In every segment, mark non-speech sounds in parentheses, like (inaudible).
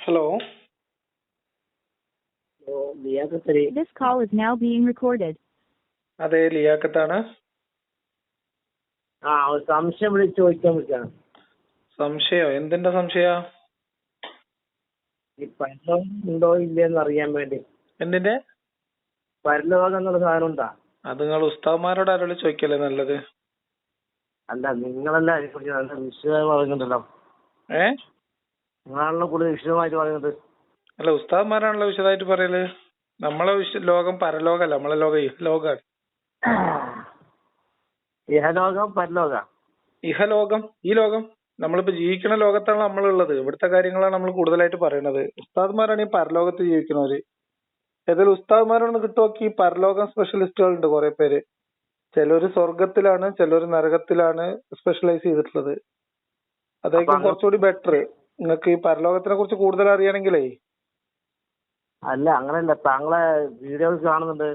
Hello this call This now is recorded being recorded. അതെ ലിയാക്കത്താണ് ആ ഒരു സംശയം വിളിച്ച് ചോദിക്കാൻ വിളിച്ചാണ് സംശയോ? എന്തിന്റെ സംശയാ? ഈ പരലോകം ഉണ്ടോ ഇല്ലെന്ന് അറിയാൻ വേണ്ടി. എന്തിന്റെ? പരലോകം എന്നുള്ള സാധനം ഉണ്ടാ? അത് നിങ്ങൾ ഉസ്താദ്മാരോട് ആരോട് ചോദിക്കല്ലേ നല്ലത്? അല്ല നിങ്ങളല്ല അതിനെക്കുറിച്ച് നല്ല വിശദമായി പറയുന്നുണ്ടല്ലോ ഏ? നിങ്ങളാണല്ലോ കൂടുതൽ വിശദമായിട്ട് പറയുന്നത്. അല്ല ഉസ്താദ്മാരാണല്ലോ വിശദമായിട്ട് പറയൽ? നമ്മളെ വിശ ലോകം പരലോകല്ല നമ്മളെ ലോകം ഇഹലോകാണ് ഇഹലോകം പരലോകം. ഇഹലോകം ഈ ലോകം. നമ്മളിപ്പോ ജീവിക്കുന്ന ലോകത്താണ് നമ്മളുള്ളത്. ഇവിടുത്തെ കാര്യങ്ങളാണ് നമ്മൾ കൂടുതലായിട്ട് പറയുന്നത് ഉസ്താദ്മാരാണ് ഈ പരലോകത്ത് ജീവിക്കുന്നവര് ഏതായാലും ഉസ്താദ്മാരാണ് കിട്ടുമോക്കി ഈ പരലോകം സ്പെഷ്യലിസ്റ്റുകൾ ഉണ്ട് കുറെ പേര്. ചിലര് സ്വർഗത്തിലാണ് ചിലര് നരകത്തിലാണ് സ്പെഷ്യലൈസ് ചെയ്തിട്ടുള്ളത്. അതായിരിക്കും അപ്പൊ കുറച്ചുകൂടി ബെറ്റർ നിങ്ങൾക്ക് ഈ പരലോകത്തിനെ കുറിച്ച് കൂടുതൽ അറിയണമെങ്കിലേ? അല്ല അങ്ങനെയല്ല. താങ്കളെ വീഡിയോസ് കാണുന്നുണ്ട്.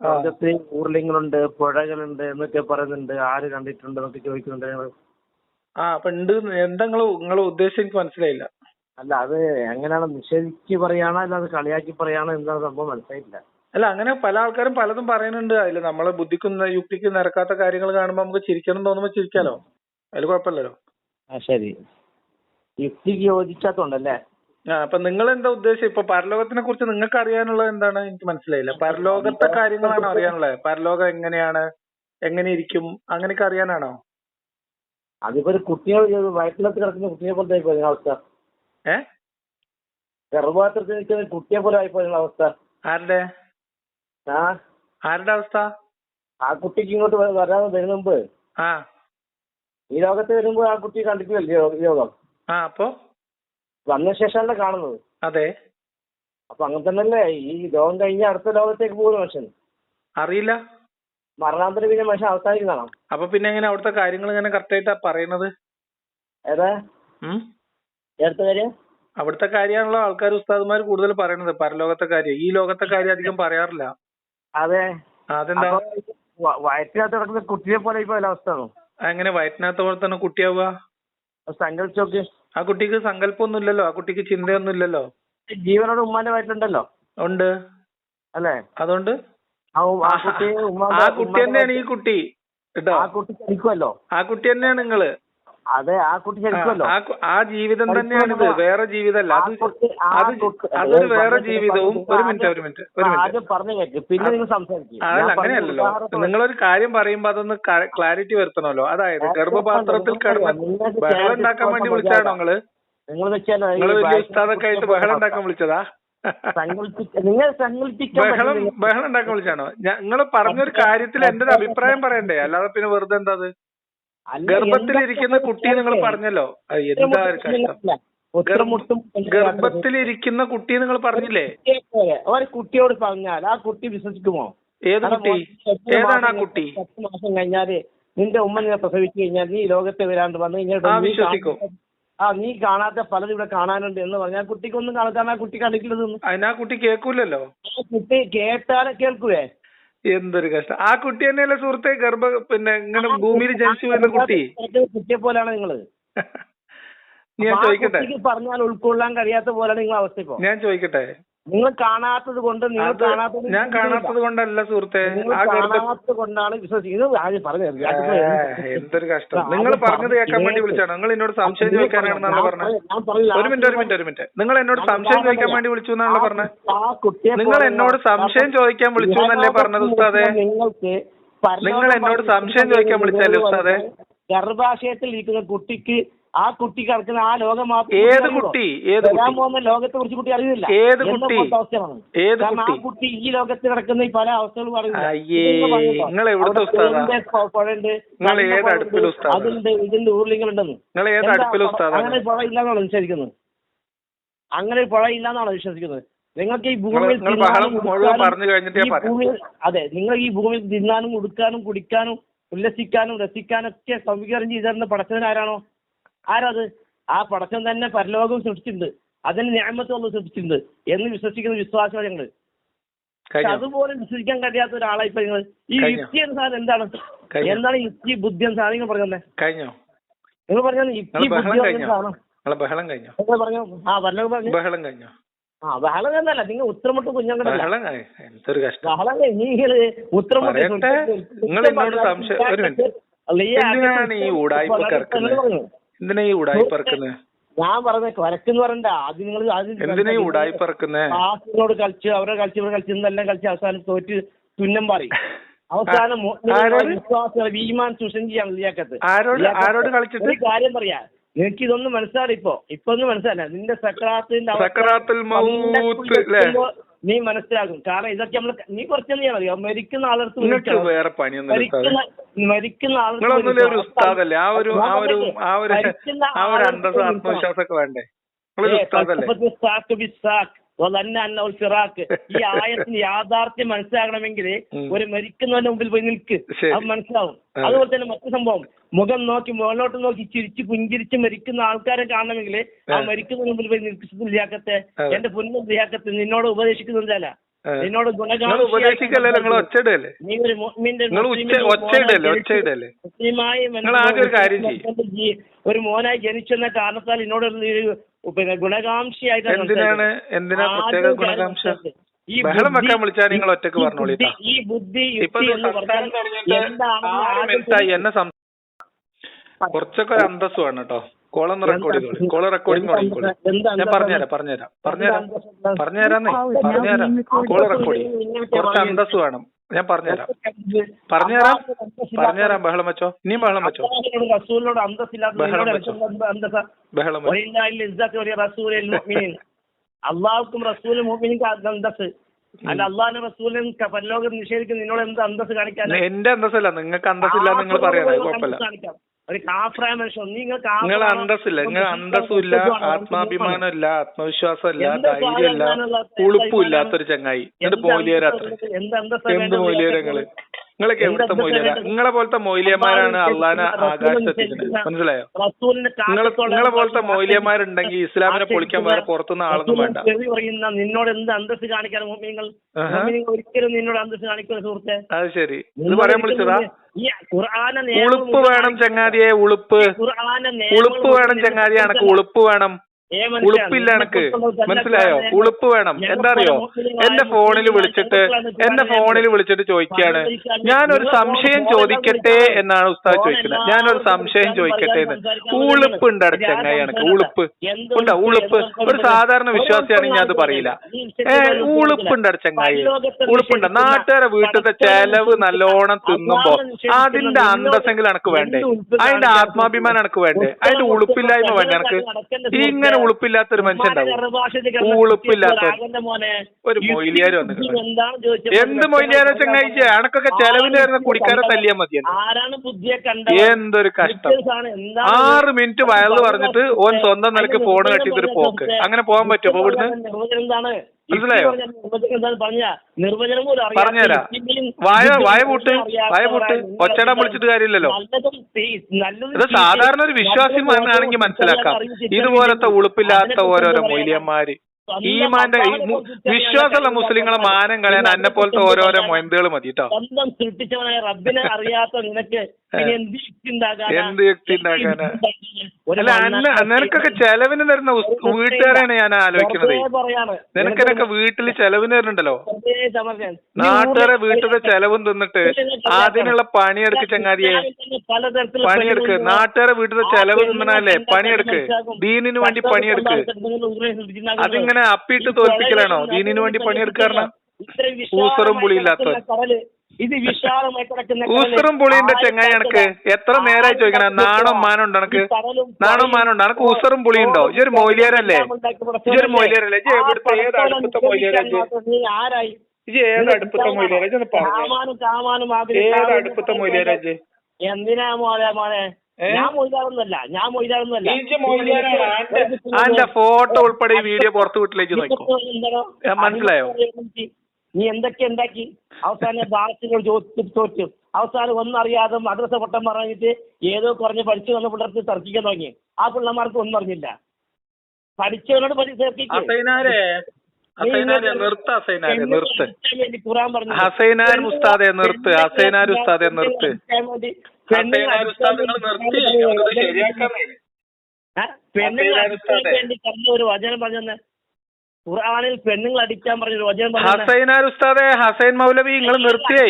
ലോകത്തിൽ ഊർലിങ്ങളുണ്ട് പുഴകളുണ്ട് എന്നൊക്കെ പറയുന്നുണ്ട്. ആര് കണ്ടിട്ടുണ്ട് എന്നൊക്കെ ചോദിക്കുന്നുണ്ട് ഞങ്ങൾ. ആ അപ്പൊ ഉണ്ട്. എന്താ നിങ്ങൾ ഉദ്ദേശം എനിക്ക് മനസ്സിലായില്ല. അല്ല അത് എങ്ങനെയാണ്? നിഷേധിച്ച് പറയാണോ അല്ല അത് കളിയാക്കി പറയാണോ എന്താണ് സംഭവം മനസ്സിലായില്ല അല്ല അങ്ങനെ പല ആൾക്കാരും പലതും പറയുന്നുണ്ട്. അതിൽ നമ്മളെ ബുദ്ധിക്കും യുക്തിക്കും നിരക്കാത്ത കാര്യങ്ങൾ കാണുമ്പോൾ നമുക്ക് ചിരിക്കണം തോന്നുമ്പോൾ ചിരിക്കാലോ? അതിൽ കുഴപ്പമില്ലല്ലോ. ആ ശരി. യുക്തിക്ക് യോജിക്കാത്തോണ്ടല്ലേ ആ അപ്പൊ നിങ്ങൾ എന്താ ഉദ്ദേശം ഇപ്പൊ പരലോകത്തിനെ കുറിച്ച് നിങ്ങൾക്ക് അറിയാനുള്ളത് എന്താണ്? എനിക്ക് മനസ്സിലായില്ല. പരലോകത്തെ കാര്യങ്ങളാണ് അറിയാനുള്ളത്. പരലോകം എങ്ങനെയാണ്? എങ്ങനെ ഇരിക്കും? അങ്ങനെയൊക്കെ അറിയാനാണോ? അതിപ്പോ ഒരു കുട്ടിയെ വയറ്റിനകത്ത് കിടക്കുന്ന കുട്ടിയെ പോലത്തെ ആയിപ്പോയ അവസ്ഥ. ഏ? ഗർഭപാത്രത്തിൽ നിൽക്കുന്ന കുട്ടിയെ പോലെ ആയിപ്പോയ അവസ്ഥ. ആരുടെ? ആ? ആരുടെ അവസ്ഥ? ആ കുട്ടിക്ക് ഇങ്ങോട്ട് വരാതെ വരുന്ന മുമ്പ് ആ. ഈ ലോകത്ത് വരുമ്പോ ആ കുട്ടി കണ്ടിട്ടില്ലല്ലോ ലോകം. ആ അപ്പോ? വന്ന ശേഷമല്ലേ കാണുന്നത്? അതെ. അപ്പൊ അങ്ങനെ തന്നെയല്ലേ ഈ ലോകം കഴിഞ്ഞ അടുത്ത ലോകത്തേക്ക് പോകുന്ന മനുഷ്യൻ. അറിയില്ല. മരണാന്തരം പിന്നെ മനുഷ്യൻ അവസാനിക്കുന്നതാണോ അപ്പൊ പിന്നെ എങ്ങനെ അവിടുത്തെ കാര്യങ്ങൾ ഇങ്ങനെ കറക്റ്റ് ആയിട്ടാ പറയുന്നത് ഏതാ? ഉം? അടുത്ത കാര്യം? അവിടുത്തെ കാര്യമാണല്ലോ ആൾക്കാർ ഉസ്താദുമാർ കൂടുതൽ പറയുന്നത് പരലോകത്തെ കാര്യം. ഈ ലോകത്തെ കാര്യം അധികം പറയാറില്ല. അതെ. ആ, അതെന്താ? അപ്പൊ വ- വയറ്റിനകത്ത് കിടക്കുന്ന കുട്ടിയെ പോലെ ഇപ്പൊ അവസ്ഥയാണോ അങ്ങനെ വയറ്റിനകത്ത് പോലെ തന്നെ കുട്ടിയാവുക? സങ്കല്പിച്ച് നോക്ക്. ആ കുട്ടിക്ക് സങ്കല്പമൊന്നുമില്ലല്ലോ ആ കുട്ടിക്ക് ചിന്തയൊന്നുമില്ലല്ലോ. ജീവനോട് ഉമ്മാന്റെ വയറ്റിലുണ്ടല്ലോ ഉണ്ട്. അല്ലേ? അതുകൊണ്ട്? ആ കുട്ടി തന്നെയാണ് ഈ കുട്ടി കേട്ടോ? ആ കുട്ടി ചലിക്കുമല്ലോ ആ കുട്ടി തന്നെയാണ് നിങ്ങൾ. അതെ ആ കുട്ടി ആ, ചലിക്കുമല്ലോ ആ ജീവിതം തന്നെയാണിത് വേറെ ജീവിതമല്ല. അതൊരു വേറെ ജീവിതവും ഒരു മിനിറ്റ്. ഒരു മിനിറ്റ് ഒരു മിനിറ്റ്. പറഞ്ഞു കേൾക്ക് പിന്നെ നിങ്ങൾ സംസാരിക്കും. അങ്ങനെയല്ലല്ലോ. നിങ്ങളൊരു കാര്യം പറയുമ്പോ അതൊന്ന് ക്ലാരിറ്റി വരുത്തണമല്ലോ. അതായത് ഗർഭപാത്രത്തിൽ കിടന്ന് ബഹളം ഉണ്ടാക്കാൻ വേണ്ടി വിളിച്ചാണോ നിങ്ങൾ? നിങ്ങൾ നിങ്ങൾ വലിയ ഉസ്താദൊക്കെ ആയിട്ട് ബഹളം ഉണ്ടാക്കാൻ വിളിച്ചതാ? നിങ്ങൾ ബഹളം. ബഹളം ഉണ്ടാക്കാൻ വിളിച്ചാണോ നിങ്ങൾ പറഞ്ഞൊരു കാര്യത്തിൽ എന്റെ ഒരു അഭിപ്രായം പറയണ്ടേ? അല്ലാതെ പിന്നെ വെറുതെ എന്താ ഗർഭത്തിലിരിക്കുന്ന കുട്ടി നിങ്ങൾ പറഞ്ഞല്ലോ. എന്താ കഷ്ടം? ഗർഭത്തിലിരിക്കുന്ന കുട്ടി നിങ്ങൾ പറഞ്ഞില്ലേ? ഒരു കുട്ടിയോട് പറഞ്ഞാൽ ആ കുട്ടി വിശ്വസിക്കുമോ? ഏത് കുട്ടി? ഏതാണ് ആ കുട്ടി? പത്ത് മാസം കഴിഞ്ഞാൽ നിന്റെ ഉമ്മ നിന്നെ പ്രസവിച്ചു കഴിഞ്ഞാൽ നീ ലോകത്തെ വരാണ്ട് വന്നു കഴിഞ്ഞാൽ ആ, നീ വിശ്വസിക്കും. കാണാത്ത- ആ നീ കാണാത്ത പലതും ഇവിടെ കാണാനുണ്ട് എന്ന് പറഞ്ഞാൽ കുട്ടിക്കൊന്നും കാണാൻ ആ കുട്ടി കണ്ടിട്ടില്ലെന്ന് അതിനാ കുട്ടി കേൾക്കൂലല്ലോ. ആ കുട്ടി കേട്ടാലേ കേൾക്കുവേ. എന്തൊരു കഷ്ടം. ആ കുട്ടി തന്നെയല്ലേ സുഹൃത്തെ? ഗർഭ പിന്നെ ഇങ്ങനെ ഭൂമിയിൽ ജനിച്ചു വരുന്ന കുട്ടി. കുട്ടിയെ പോലെയാണ് നിങ്ങൾ. ഞാൻ ചോദിക്കട്ടെ? പറഞ്ഞാൽ ഉൾക്കൊള്ളാൻ കഴിയാത്ത പോലെയാണ് നിങ്ങളെ അവസ്ഥ ഞാൻ ചോദിക്കട്ടെ? നിങ്ങൾ കാണാത്തത് കൊണ്ട് നിങ്ങൾ കാണാത്തത് ഞാൻ കാണാത്തത് കൊണ്ടല്ല സുഹൃത്തെ. കാണാത്തത് കൊണ്ടാണ് വിശ്വസിക്കുന്നത്. ഇത് ആദ്യം പറഞ്ഞു എന്തൊരു കഷ്ടം. നിങ്ങൾ പറഞ്ഞത് കേൾക്കാൻ വേണ്ടി വിളിച്ചാണ്. നിങ്ങൾ എന്നോട് സംശയം ചോദിക്കാനാണെന്നാണ് പറഞ്ഞത്. ഒരു മിനിറ്റ് ഒരു മിനിറ്റ് ഒരു മിനിറ്റ്. നിങ്ങൾ എന്നോട് സംശയം ചോദിക്കാൻ വേണ്ടി വിളിച്ചു എന്നാണല്ലോ പറഞ്ഞത്. നിങ്ങൾ എന്നോട് സംശയം ചോദിക്കാൻ വിളിച്ചു എന്നല്ലേ പറഞ്ഞത് ഉസ്താദെ? നിങ്ങൾക്ക് നിങ്ങൾ എന്നോട് സംശയം ചോദിക്കാൻ വിളിച്ചല്ലേ ഉസ്താദെ? ഗർഭാശയത്തിൽ ഇരിക്കുന്ന കുട്ടിക്ക് ആ കുട്ടി കിടക്കുന്ന ആ ലോകം ഏത്. കുട്ടി? ഏത് വരാൻ പോകുന്ന ലോകത്തെ കുറിച്ച് കുട്ടി അറിയുന്നില്ല. ഏത് കുട്ടി? ഏത് കാരണം ആ കുട്ടി? കുട്ടി ഈ ലോകത്ത് കിടക്കുന്ന ഈ പല അവസ്ഥകളും? പുഴയുണ്ട്? അതുണ്ട് ഇതിന്റെ ഉസ്താദാണ് അങ്ങനെ പുഴ ഇല്ലാന്നാണ് വിശ്വസിക്കുന്നത്? അങ്ങനെ ഒരു പുഴ ഇല്ലാന്നാണ് വിശ്വസിക്കുന്നത്? നിങ്ങൾക്ക് ഈ ഭൂമിയിൽ ഭൂമിയിൽ അതെ നിങ്ങൾ ഈ ഭൂമിയിൽ തിന്നാനും ഉടുക്കാനും കുടിക്കാനും ഉല്ലസിക്കാനും രസിക്കാനും ഒക്കെ സംവിധാനം ചെയ്തിരുന്ന പടച്ചവൻ ആരാണോ? ആരത്? ആ പടച്ചം തന്നെ പരലോകം സൃഷ്ടിച്ചിട്ടുണ്ട്. അതിന് ഞാമത്ത് ഒന്ന് സൃഷ്ടിച്ചിട്ടുണ്ട് എന്ന് വിശ്വസിക്കുന്ന വിശ്വാസമാണ് ഞങ്ങൾ പക്ഷെ അതുപോലെ വിശ്വസിക്കാൻ കഴിയാത്ത ഒരാളായി ഇപ്പൊ നിങ്ങൾ ഈ? യുക്തി എന്ന സാധനം എന്താണ്? എന്താണ് യുക്തി ബുദ്ധി എന്ന സാധനം നിങ്ങൾ പറഞ്ഞേ കഴിഞ്ഞോ? നിങ്ങൾ പറഞ്ഞ യുക്തി ബുദ്ധി പറഞ്ഞു? ആ പരലോകം പറഞ്ഞു. ബഹളം കഴിഞ്ഞോ? ആ ബഹളം എന്നല്ല നിങ്ങൾ ഉത്തരമിട്ട് കുഞ്ഞങ്ങളുടെ ബഹളം നിങ്ങൾ ഉത്തരമിട്ട്. നിങ്ങൾ എന്നോട് സംശയം-. എന്തിനാണ് ഈ ഇറക്കുന്നത്? എന്തിനാ ഈ ഉടായ്പ ഇറക്കുന്നത് ഞാൻ പറഞ്ഞ കൊരക്കെന്ന് പറയണ്ട. ആദ്യം നിങ്ങൾ എന്തിനാ ഈ ഉടായി ഇറക്കുന്നത് ക്ലാസ്സിനോട് കളിച്ച് അവരെ കളിച്ച് ഇവരെ കളിച്ച് ഇന്നെല്ലാം കളിച്ച് അവസാനം തോറ്റ് തുന്നം പറയും അവസാനം ആരോട്? സുഷൻജിയാണ് ലിയാക്കത്ത് ആരോട്? ആരോട് കളിച്ചിട്ട്? ഒരു കാര്യം പറയാ. നിനക്ക് ഇതൊന്നും മനസ്സിലായി ഇപ്പൊ. ഇപ്പൊ ഒന്നും മനസ്സിലായില്ല നിന്റെ സക്രാത്തിന്റെ നീ മനസ്സിലാക്കും കാരണം ഇതൊക്കെ നമ്മൾ നീ കുറച്ചെന്ന് മതി. മരിക്കുന്ന ആളടുത്ത് വേറെ പണിയൊന്നും മരിക്കുന്ന ആളടുത്ത് മരിക്കുന്ന. ആത്മവിശ്വാസമൊക്കെ വേണ്ടേ? ഫിറാക്ക്. ഈ (laughs) ആയത്തിന് യാഥാർത്ഥ്യം മനസ്സിലാകണമെങ്കിൽ ഒരു മരിക്കുന്നവന്റെ മുമ്പിൽ പോയി നിൽക്ക്. അത് മനസ്സിലാവും. അതുപോലെ തന്നെ മറ്റു സംഭവം. മുഖം നോക്കി മുകളിലോട്ട് നോക്കി ചിരിച്ച് പുഞ്ചിരിച്ച് മരിക്കുന്ന ആൾക്കാരെ കാണണമെങ്കിൽ ആ. മരിക്കുന്ന മുമ്പിൽ പോയി നിൽക്കുന്നില്ലാക്കത്തെ അതെ. എന്റെ പൊന്നും ലിയാക്കത്തെ നിന്നോട് ഉപദേശിക്കുന്നില്ല നിന്നോട് ഗുണകാംക്ഷിയായി ഒരു മോനായി ജനിച്ചെന്ന കാരണത്താൽ എന്നോട് ഒരു പിന്നെ ഗുണകാംക്ഷിയായിട്ടാണ് എന്തിനാണ്? എന്തിനാ പ്രത്യേക കാര്യം ഗുണകാംക്ഷ? ഈ ബഹളം ബുദ്ധി- വെക്കാൻ വിളിച്ചാൽ നിങ്ങൾ ഒറ്റയ്ക്ക് ഈ പറഞ്ഞോളിട്ടാ ഈ ബുദ്ധി ഇപ്പൊ സംസാരം തുടങ്ങിയിട്ട് എന്നെ കുറച്ചൊക്കെ ഒരു അന്തസ് വേണം കേട്ടോ കോളൊന്ന് റെക്കോർഡ് ചെയ്തോളി. കോൾ റെക്കോർഡിംഗ് തുടങ്ങിക്കോളി. ഞാൻ പറഞ്ഞുതരാം പറഞ്ഞുതരാം. പറഞ്ഞുതരാം. പറഞ്ഞുതരാന്നേ പറഞ്ഞുതരാം കോള റെക്കോർഡ് ചെയ്യും. കുറച്ച് അന്തസ് വേണം. ഞാൻ പറഞ്ഞുതരാം. പറഞ്ഞുതരാം. പറഞ്ഞുതരാം. ബഹളം വെച്ചോ. ഇനിയും ബഹളം വെച്ചോ. റസൂലിനോട് അന്തസ്സില്ലാത്ത. അള്ളാഹുക്കും റസൂലും അന്തസ് അല്ല അള്ളാഹിന്റെ റസൂലും പരലോകം നിഷേധിക്കുന്ന നിന്നോട് എന്ത് അന്തസ് കാണിക്കാൻ എന്റെ അന്തസ്സല്ല. നിങ്ങൾക്ക് അന്തസ്സില്ല നിങ്ങൾ പറയാം ഒരു കാഫറായ മനുഷ്യൻ നിങ്ങൾ നിങ്ങൾ അന്തസ്സില്ല. നിങ്ങൾ അന്തസ്സുമില്ല ആത്മാഭിമാനം ഇല്ല ആത്മവിശ്വാസം ഇല്ല എന്താ ധൈര്യം ഇല്ല പറയാനുള്ള ഉളുപ്പും ഇല്ലാത്തൊരു ചങ്ങായി. എന്നിട്ട് മൊയിലിയരത്ര എന്ത് അന്തസ്സാ നിങ്ങളൊക്കെ എവിടുത്തെ മൊയിലിയര നിങ്ങളെ പോലത്തെ മൊയിലിയന്മാരാണ് അള്ളാനെ ആകാശത്തിൽ മനസ്സിലായോ? നിങ്ങളെ നിങ്ങളെ പോലത്തെ മൊയിലിയന്മാരുണ്ടെങ്കിൽ ഇസ്ലാമിനെ പൊളിക്കാൻ വേറെ പുറത്തുനിന്ന് ആളൊന്നും വേണ്ട. പറയുന്ന നിന്നോട് എന്ത് അന്തസ് കാണിക്കാൻ. ഒരിക്കലും നിന്നോട് അന്തസ് കാണിക്കുന്ന സുഹൃത്തെ. അത് ശരി. ഇത് പറയാൻ വിളിച്ചതാ? ഉളുപ്പ് വേണം ചങ്ങാതിയെ ഉളുപ്പ്. ഉളുപ്പ് വേണം ചങ്ങാതി എനക്ക് ഉളുപ്പ് വേണം. ഉളുപ്പില്ല എനക്ക്. മനസ്സിലായോ? ഉളുപ്പ് വേണം. എന്താ അറിയോ? എന്റെ ഫോണിൽ വിളിച്ചിട്ട് എന്റെ ഫോണിൽ വിളിച്ചിട്ട് ചോദിക്കാണ് ഞാനൊരു സംശയം ചോദിക്കട്ടെ എന്നാണ് ഉസ്താദ് ചോദിക്കുന്നത്. ഞാനൊരു സംശയം ചോദിക്കട്ടെ എന്ന്. ഉളുപ്പ് ഉണ്ട് ചങ്ങായി എനക്ക്. ഉളുപ്പ്. ഉണ്ടോ? ഉളുപ്പ് ഒരു സാധാരണ വിശ്വാസിയാണെങ്കിൽ ഞാൻ അത് പറയില്ല. ഏ ഉളുപ്പുണ്ട് അവിടെ ചങ്ങായി. ഉളുപ്പുണ്ട് നാട്ടുകാരെ വീട്ടിലത്തെ ചെലവ് നല്ലോണം തിന്നുമ്പോ അതിന്റെ അന്തസ്സെങ്കിലും എനക്ക് വേണ്ടേ? അതിന്റെ ആത്മാഭിമാനം എനക്ക് വേണ്ടേ? അതിന്റെ ഉളുപ്പില്ലായ്മ വേണ്ടേ എനക്ക്? ഇങ്ങനെ ഉളുപ്പില്ലാത്തൊരു മനുഷ്യൻ ഉണ്ടാവും. ഉളുപ്പില്ലാത്ത ഒരു മൊയിലിയാര് വന്ന്. എന്ത് മൊയിലിയാരോ ചങ്ങാഴ്ച അണക്കൊക്കെ ചെലവിന് വരുന്ന കുടിക്കാരെ തല്ലിയാ മതി എന്തൊരു കഷ്ടം. ആറ് മിനിറ്റ് വയറ് പറഞ്ഞിട്ട് ഓൻ സ്വന്തം നിലയ്ക്ക് ഫോൺ കട്ടിട്ടൊരു പോക്ക്. അങ്ങനെ പോകാൻ പറ്റുമോ? ഇവിടുന്ന്? മനസ്സിലായോ? നിർവചനം പോലും അറിയാത്ത പറഞ്ഞുതരാം. യുക്തിയും വായ വായ ബുദ്ധിയും പൂട്ട് വായ പൂട്ട് ഒരാൾ വിളിച്ചിട്ട് കാര്യമില്ലല്ലോ. ഇത് സാധാരണ ഒരു വിശ്വാസി ആണെങ്കിൽ മനസ്സിലാക്കാം. ഇതുപോലത്തെ ഉളുപ്പില്ലാത്ത ഓരോരോ സ്വന്തം ഈമാന്റെ വിശ്വാസമുള്ള മുസ്ലിങ്ങളെ മാനം കളയാൻ എന്നെ പോലത്തെ ഓരോരോ മൊയന്തുകൾ മതി കേട്ടോ സ്വന്തം സൃഷ്ടിച്ചവനായ റബ്ബിനെ അറിയാത്ത നിനക്ക് എന്ത് യുക്തി ഉണ്ടാകാനാ? എന്ത് യുക്തി ഉണ്ടാക്കാനാ? ഒരു അല്ല അന്ന നിനക്കൊക്കെ ചെലവിന് തരുന്ന വീട്ടുകാരാണ് ഞാൻ ആലോചിക്കുന്നത്. നിനക്കിനൊക്കെ വീട്ടിൽ ചെലവിന് തരുന്നുണ്ടല്ലോ? നാട്ടുകാരെ വീട്ടിലെ ചെലവും തിന്നിട്ട് അതിനുള്ള പണിയെടുക്ക് ചങ്ങാതിയെ. പണിയെടുക്ക്. നാട്ടുകാരെ വീട്ടിലെ ചെലവ് തിന്നാലേ തിന്നണല്ലേ പണിയെടുക്ക്. ദീനിന് വേണ്ടി പണിയെടുക്ക്. പെണ്ണുങ്ങൾ ഊരിൽ അപ്പിട്ട് തോൽപ്പിക്കലാണോ? ദീനിന് വേണ്ടി പണിയെടുക്കാറാണ് ഊസറും പുളിയില്ലാത്ത. ഇത് (laughs) വിശാലമായി കിടക്കുന്ന ഊസറും പുളിന്റെ ചെങ്ങായി എനക്ക് എത്ര നേരായി ചോദിക്കണ? നാണോ കടത്തില്ല. മാനം ഉണ്ടോ എനക്ക്? ഈ നാണോ പുഴയും ഉണ്ടോ എനക്ക് ഊസറും പുളിയുണ്ടോ? ഇതൊരു മൊയിലിയാരല്ലേ? ഇതൊരു മൊയിലിയാരല്ലേ? ഇജ്ജ് ആ എവിടുത്തെ ഏത് അടുപ്പത്തെ മൊയിലിയാരാ ഇജ്ജ്? ആരായി? ഇജ്ജ് ഏത് അടുപ്പത്തെ മൊയിലിയാരാ? ഇതൊന്ന് പറഞ്ഞു. കാമാനും കാമാനും ആദ്യം ഏത് അടുപ്പത്തെ മൊയിലിയാരാ ഇജ്ജ്? എന്തിനാ മോനെ മോനെ? ഞാൻ മൊയ്താറൊന്നുമല്ല ഞാൻ മൊയ്താറൊന്നുമല്ല ഫോട്ടോ ഉൾപ്പെടെ ഈ വീഡിയോ പുറത്ത് വീട്ടിലേക്ക് നോക്കോ മനസ്സിലായോ? നീ എന്തൊക്കെ? ഉണ്ടാക്കി അവസാനം ദാസിനോട് ചോദിച്ചു. തോറ്റു അവസാനം ഒന്നറിയാതെ മദ്രസ പൊട്ടം പറഞ്ഞിട്ട് ഏതോ കുറഞ്ഞ് പഠിച്ചു വന്ന പിള്ളേർക്ക് തർക്കിക്കാൻ തുടങ്ങി. ആ പിള്ളമാർക്ക് ഒന്നും അറിഞ്ഞില്ല. പഠിച്ചവനോട് പഠിച്ച് നിർത്ത് ഉസ്താദെ നിർത്ത് ഹസൈനാർ ഉസ്താദെ നിർത്ത്. ഹസൈനാർ വചനം ഖുർആനിൽ പെണ്ണുങ്ങൾ വചനം ഉസ്താദെ ഹസൈൻ മൗലവി നിങ്ങൾ നിർത്തിയേ.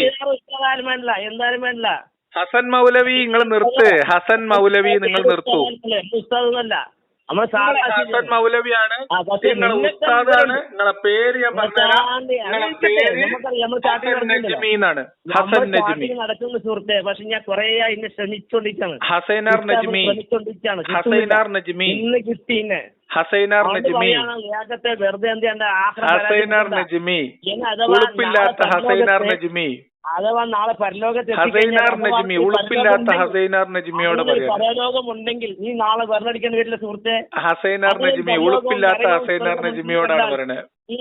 എന്തായാലും വേണ്ടല്ല. ഹസൻ മൗലവി നിങ്ങൾ നിർത്ത് ഹസൻ മൗലവി നിങ്ങൾ നിർത്തു. ഉസ്താദ് ഉസ്താദാണ്. പേര് ഹസൻ നജ്മി നടക്കുന്ന സുഹൃത്തെ പക്ഷെ ഞാൻ കുറെ എന്നെ ശ്രമിച്ചോണ്ടിരിക്കാണ്. നജ്മി. നജ്മി. ഇന്ന് കിട്ടി ഹസൈനാർ നജ്മി. വെറുതെ നജ്മി. ഹസൈനാർ നജ്മി. അഥവാ നാളെ പരലോകത്ത് ഉളുപ്പില്ലാത്ത പരലോകമുണ്ടെങ്കിൽ നീ നാളെ വെറുതെടിക്കുന്ന വീട്ടിലെ സുഹൃത്തെ ഉളുപ്പില്ലാത്ത ഹസൈനാർ നജിമിയോടാണ് പറയണേ. നീ